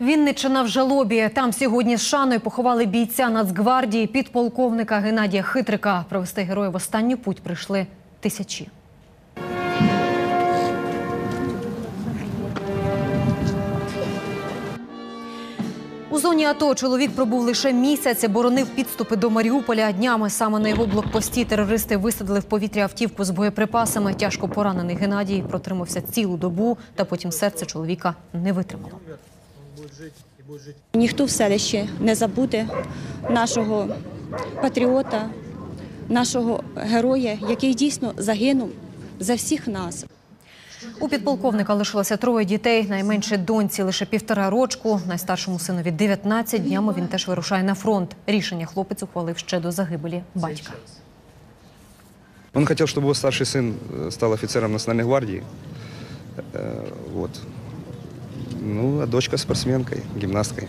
Вінниччина в жалобі. Там сьогодні з шаною поховали бійця Нацгвардії, підполковника Геннадія Хитрика. Провести героя в останню путь прийшли тисячі. У зоні АТО чоловік пробув лише місяць, боронив підступи до Маріуполя. Днями саме на його блокпості терористи висадили в повітря автівку з боєприпасами. Тяжко поранений Геннадій протримався цілу добу, та потім серце чоловіка не витримало. Ніхто в селищі не забуде нашого патріота, нашого героя, який дійсно загинув за всіх нас. У підполковника лишилося троє дітей. Найменше доньці лише півтора рочку. Найстаршому синові 19. Днями він теж вирушає на фронт. Рішення хлопець ухвалив ще до загибелі батька. Он хотел, чтобы его старший сын э, стал офицером Национальной гвардии. Э, Вот. Ну, а дочка спортсменкой, гимнасткой.